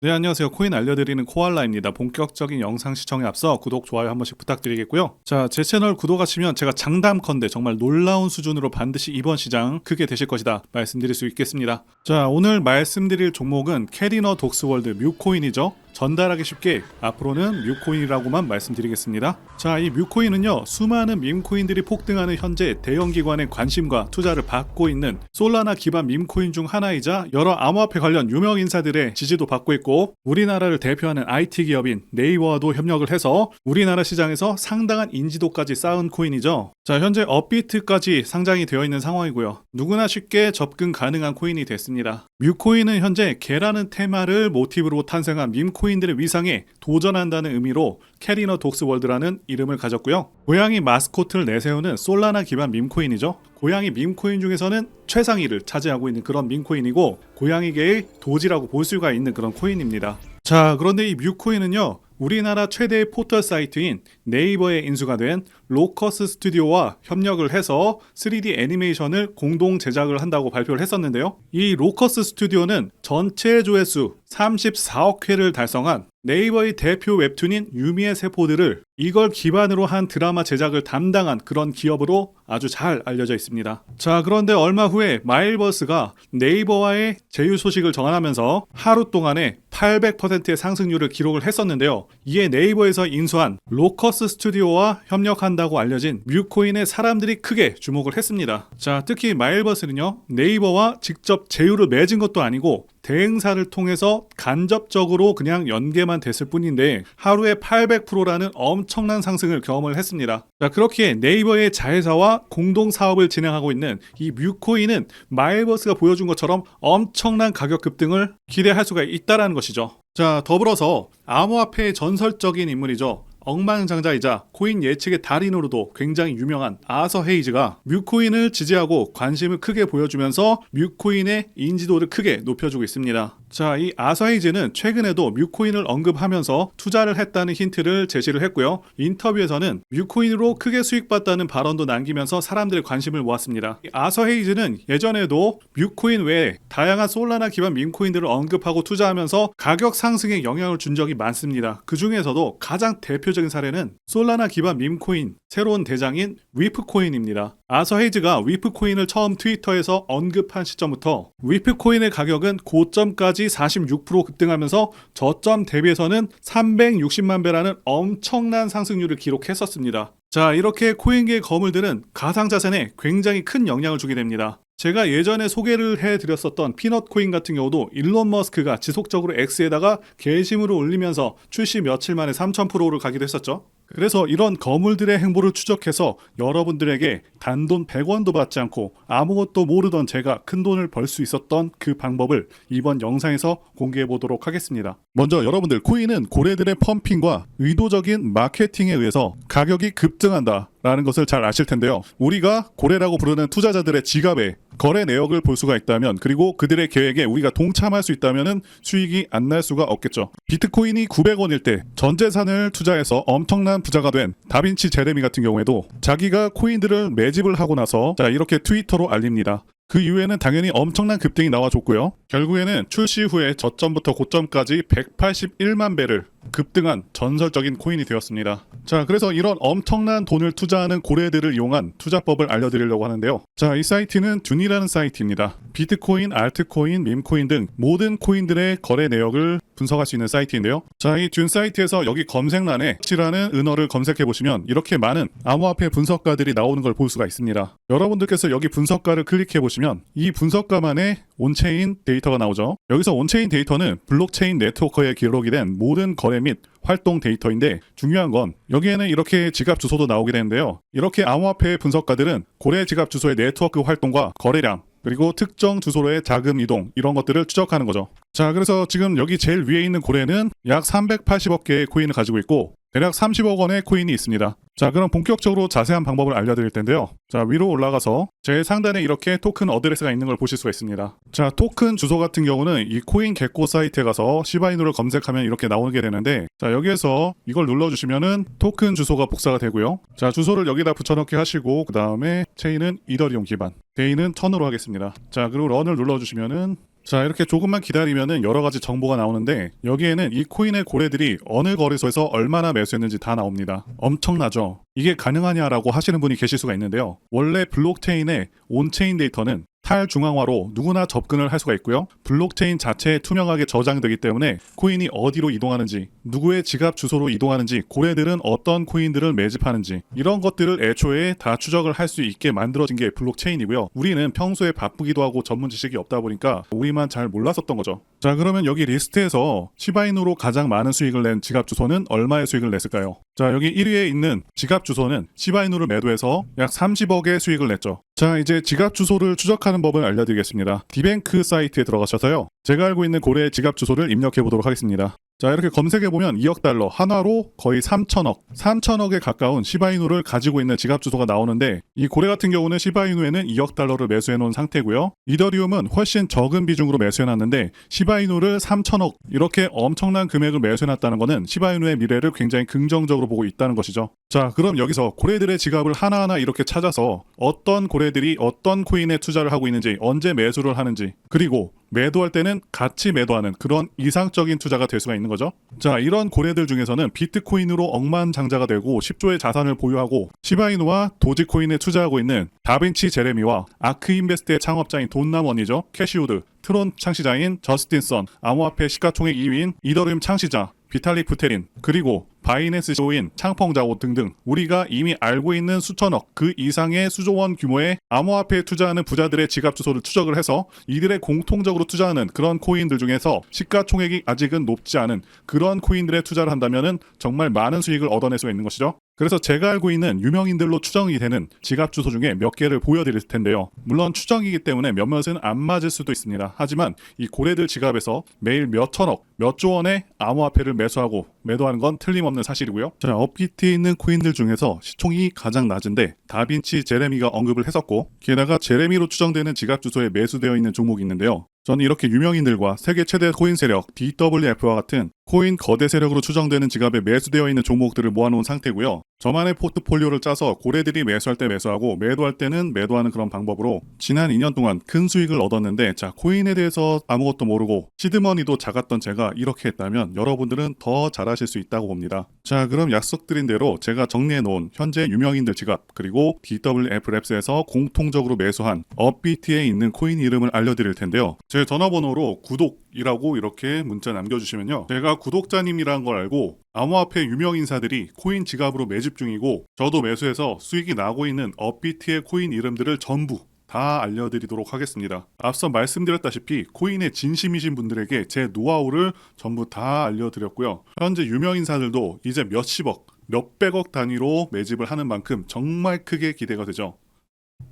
네, 안녕하세요. 코인 알려드리는 코알라입니다. 본격적인 영상 시청에 앞서 구독, 좋아요 한 번씩 부탁드리겠고요. 자, 제 채널 구독하시면 제가 장담컨대 정말 놀라운 수준으로 반드시 이번 시장 크게 되실 것이다 말씀드릴 수 있겠습니다. 자, 오늘 말씀드릴 종목은 캐리너 독스월드 뮤코인이죠. 전달하기 쉽게 앞으로는 뮤코인이라고만 말씀드리겠습니다. 자, 이 뮤코인은요, 수많은 밈코인들이 폭등하는 현재 대형 기관의 관심과 투자를 받고 있는 솔라나 기반 밈코인 중 하나이자 여러 암호화폐 관련 유명 인사들의 지지도 받고 있고 우리나라를 대표하는 IT 기업인 네이버와도 협력을 해서 우리나라 시장에서 상당한 인지도까지 쌓은 코인이죠. 자, 현재 업비트까지 상장이 되어 있는 상황이고요. 누구나 쉽게 접근 가능한 코인이 됐습니다. 뮤코인은 현재 개라는 테마를 모티브로 탄생한 밈코인 들의 위상에 도전한다는 의미로 캐리너 독스 월드라는 이름을 가졌고요. 고양이 마스코트를 내세우는 솔라나 기반 밈코인이죠. 고양이 밈코인 중에서는 최상위를 차지하고 있는 그런 밈코인이고 고양이계의 도지라고 볼 수가 있는 그런 코인입니다. 자, 그런데 이 뮤코인은요. 우리나라 최대의 포털 사이트인 네이버에 인수가 된 로커스 스튜디오와 협력을 해서 3D 애니메이션을 공동 제작을 한다고 발표를 했었는데요. 이 로커스 스튜디오는 전체 조회수 34억 회를 달성한 네이버의 대표 웹툰인 유미의 세포들을 이걸 기반으로 한 드라마 제작을 담당한 그런 기업으로 아주 잘 알려져 있습니다. 자, 그런데 얼마 후에 마일버스가 네이버와의 제휴 소식을 전하면서 하루 동안에 800%의 상승률을 기록을 했었는데요. 이에 네이버에서 인수한 로커스 스튜디오와 협력한다고 알려진 뮤코인에 사람들이 크게 주목을 했습니다. 자, 특히 마일버스는요, 네이버와 직접 제휴를 맺은 것도 아니고 대행사를 통해서 간접적으로 그냥 연계만 됐을 뿐인데 하루에 800%라는 엄청난 상승을 경험을 했습니다. 자, 그렇게 네이버의 자회사와 공동 사업을 진행하고 있는 이 뮤코인은 마일버스가 보여준 것처럼 엄청난 가격 급등을 기대할 수가 있다라는 것이죠. 자, 더불어서 암호화폐의 전설적인 인물이죠. 억만장자이자 코인 예측의 달인으로도 굉장히 유명한 아서 헤이즈가 뮤코인을 지지하고 관심을 크게 보여주면서 뮤코인의 인지도를 크게 높여주고 있습니다. 자, 이 아서 헤이즈는 최근에도 뮤코인을 언급하면서 투자를 했다는 힌트를 제시를 했고요. 인터뷰에서는 뮤코인으로 크게 수익봤다는 발언도 남기면서 사람들의 관심을 모았습니다. 이 아서 헤이즈는 예전에도 뮤코인 외에 다양한 솔라나 기반 밈코인들을 언급하고 투자하면서 가격 상승에 영향을 준 적이 많습니다. 그 중에서도 가장 대표적 인 사례는 솔라나 기반 밈코인 새로운 대장인 위프코인입니다. 아서 헤이즈가 위프코인을 처음 트위터에서 언급한 시점부터 위프코인의 가격은 고점까지 46% 급등하면서 저점 대비해서는 360만 배라는 엄청난 상승률을 기록했었습니다. 자, 이렇게 코인계의 거물들은 가상자산에 굉장히 큰 영향을 주게 됩니다. 제가 예전에 소개를 해드렸었던 피넛 코인 같은 경우도 일론 머스크가 지속적으로 X에다가 게시물을 올리면서 출시 며칠 만에 3000%를 가기도 했었죠. 그래서 이런 거물들의 행보를 추적해서 여러분들에게 단돈 100원도 받지 않고 아무것도 모르던 제가 큰 돈을 벌 수 있었던 그 방법을 이번 영상에서 공개해 보도록 하겠습니다. 먼저 여러분들 코인은 고래들의 펌핑과 의도적인 마케팅에 의해서 가격이 급등한다. 라는 것을 잘 아실 텐데요. 우리가 고래라고 부르는 투자자들의 지갑에 거래 내역을 볼 수가 있다면 그리고 그들의 계획에 우리가 동참할 수 있다면 수익이 안 날 수가 없겠죠. 비트코인이 900원일 때 전 재산을 투자해서 엄청난 부자가 된 다빈치 제레미 같은 경우에도 자기가 코인들을 매집을 하고 나서 자 이렇게 트위터로 알립니다. 그 이후에는 당연히 엄청난 급등이 나와줬고요. 결국에는 출시 후에 저점부터 고점까지 181만 배를 급등한 전설적인 코인이 되었습니다. 자, 그래서 이런 엄청난 돈을 투자하는 고래들을 이용한 투자법을 알려드리려고 하는데요. 자, 이 사이트는 둔이라는 사이트입니다. 비트코인, 알트코인, 밈코인 등 모든 코인들의 거래 내역을 분석할 수 있는 사이트인데요. 자, 이둔 사이트에서 여기 검색란에 치라는 은어를 검색해 보시면 이렇게 많은 암호화폐 분석가들이 나오는 걸 볼 수가 있습니다. 여러분들께서 여기 분석가를 클릭해 보시면 이 분석가만의 온체인 데이터가 나오죠. 여기서 온체인 데이터는 블록체인 네트워크에 기록이 된 모든 거래 및 활동 데이터인데 중요한 건 여기에는 이렇게 지갑 주소도 나오게 되는데요. 이렇게 암호화폐 분석가들은 고래 지갑 주소의 네트워크 활동과 거래량 그리고 특정 주소로의 자금 이동 이런 것들을 추적하는 거죠. 자, 그래서 지금 여기 제일 위에 있는 고래는 약 380억 개의 코인을 가지고 있고 대략 30억 원의 코인이 있습니다. 자, 그럼 본격적으로 자세한 방법을 알려드릴 텐데요. 자, 위로 올라가서 제일 상단에 이렇게 토큰 어드레스가 있는 걸 보실 수가 있습니다. 자, 토큰 주소 같은 경우는 이 코인 개코 사이트에 가서 시바이누를 검색하면 이렇게 나오게 되는데, 자, 여기에서 이걸 눌러주시면은 토큰 주소가 복사가 되고요. 자, 주소를 여기다 붙여넣기 하시고, 그 다음에 체인은 이더리움 기반, 데이는 1000으로 하겠습니다. 자, 그리고 런을 눌러주시면은 자 이렇게 조금만 기다리면은 여러 가지 정보가 나오는데 여기에는 이 코인의 고래들이 어느 거래소에서 얼마나 매수했는지 다 나옵니다. 엄청나죠. 이게 가능하냐라고 하시는 분이 계실 수가 있는데요. 원래 블록체인의 온체인 데이터는 탈중앙화로 누구나 접근을 할 수가 있고요. 블록체인 자체에 투명하게 저장되기 때문에 코인이 어디로 이동하는지, 누구의 지갑 주소로 이동하는지, 고래들은 어떤 코인들을 매집하는지 이런 것들을 애초에 다 추적을 할 수 있게 만들어진 게 블록체인이고요. 우리는 평소에 바쁘기도 하고 전문 지식이 없다 보니까 우리만 잘 몰랐었던 거죠. 자, 그러면 여기 리스트에서 시바인으로 가장 많은 수익을 낸 지갑 주소는 얼마의 수익을 냈을까요? 자, 여기 1위에 있는 지갑 주소는 시바이누를 매도해서 약 30억의 수익을 냈죠. 자, 이제 지갑 주소를 추적하는 법을 알려드리겠습니다. 디뱅크 사이트에 들어가셔서요. 제가 알고 있는 고래의 지갑 주소를 입력해 보도록 하겠습니다. 자, 이렇게 검색해 보면 2억 달러, 한화로 거의 3천억, 3천억에 가까운 시바이누를 가지고 있는 지갑 주소가 나오는데 이 고래 같은 경우는 시바이누에는 2억 달러를 매수해 놓은 상태고요. 이더리움은 훨씬 적은 비중으로 매수해 놨는데 시바이누를 3천억 이렇게 엄청난 금액을 매수해 놨다는 것은 시바이누의 미래를 굉장히 긍정적으로 보고 있다는 것이죠. 자, 그럼 여기서 고래들의 지갑을 하나하나 이렇게 찾아서 어떤 고래들이 어떤 코인에 투자를 하고 있는지, 언제 매수를 하는지, 그리고 매도할 때는 같이 매도하는 그런 이상적인 투자가 될 수가 있는 거죠. 자, 이런 고래들 중에서는 비트코인으로 억만장자가 되고 10조의 자산을 보유하고 시바이누와 도지코인에 투자하고 있는 다빈치 제레미와 아크인베스트의 창업자인 돈남원이죠. 캐시우드, 트론 창시자인 저스틴 선, 암호화폐 시가총액 2위인 이더리움 창시자 비탈릭 부테린 그리고 바이낸스 CEO인 창펑자오 등등 우리가 이미 알고 있는 수천억 그 이상의 수조원 규모의 암호화폐에 투자하는 부자들의 지갑 주소를 추적을 해서 이들의 공통적으로 투자하는 그런 코인들 중에서 시가총액이 아직은 높지 않은 그런 코인들에 투자를 한다면은 정말 많은 수익을 얻어낼 수 있는 것이죠. 그래서 제가 알고 있는 유명인들로 추정이 되는 지갑 주소 중에 몇 개를 보여드릴 텐데요. 물론 추정이기 때문에 몇몇은 안 맞을 수도 있습니다. 하지만 이 고래들 지갑에서 매일 몇 천억, 몇 조 원의 암호화폐를 매수하고 매도하는 건 틀림없는 사실이고요. 자, 업비트에 있는 코인들 중에서 시총이 가장 낮은데 다빈치 제레미가 언급을 했었고 게다가 제레미로 추정되는 지갑 주소에 매수되어 있는 종목이 있는데요. 저는 이렇게 유명인들과 세계 최대 코인 세력 DWF와 같은 코인 거대 세력으로 추정되는 지갑에 매수되어 있는 종목들을 모아놓은 상태고요. 저만의 포트폴리오를 짜서 고래들이 매수할 때 매수하고 매도할 때는 매도하는 그런 방법으로 지난 2년 동안 큰 수익을 얻었는데 자 코인에 대해서 아무것도 모르고 시드머니도 작았던 제가 이렇게 했다면 여러분들은 더 잘하실 수 있다고 봅니다. 자 그럼 약속드린 대로 제가 정리해 놓은 현재 유명인들 지갑 그리고 DWF 랩스에서 공통적으로 매수한 업비트에 있는 코인 이름을 알려드릴 텐데요. 제 전화번호로 구독이라고 이렇게 문자 남겨주시면요. 제가 구독자님이라는 걸 알고 암호화폐 유명 인사들이 코인 지갑으로 매집 중이고 저도 매수해서 수익이 나고 있는 업비트의 코인 이름들을 전부 다 알려드리도록 하겠습니다. 앞서 말씀드렸다시피 코인에 진심이신 분들에게 제 노하우를 전부 다 알려드렸고요. 현재 유명 인사들도 이제 몇십억, 몇백억 단위로 매집을 하는 만큼 정말 크게 기대가 되죠.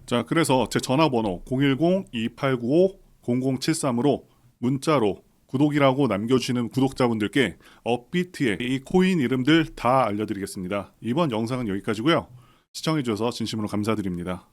자, 그래서 제 전화번호 010-2895-0073으로 문자로 구독이라고 남겨주시는 구독자분들께 업비트의 이 코인 이름들 다 알려드리겠습니다. 이번 영상은 여기까지고요. 시청해주셔서 진심으로 감사드립니다.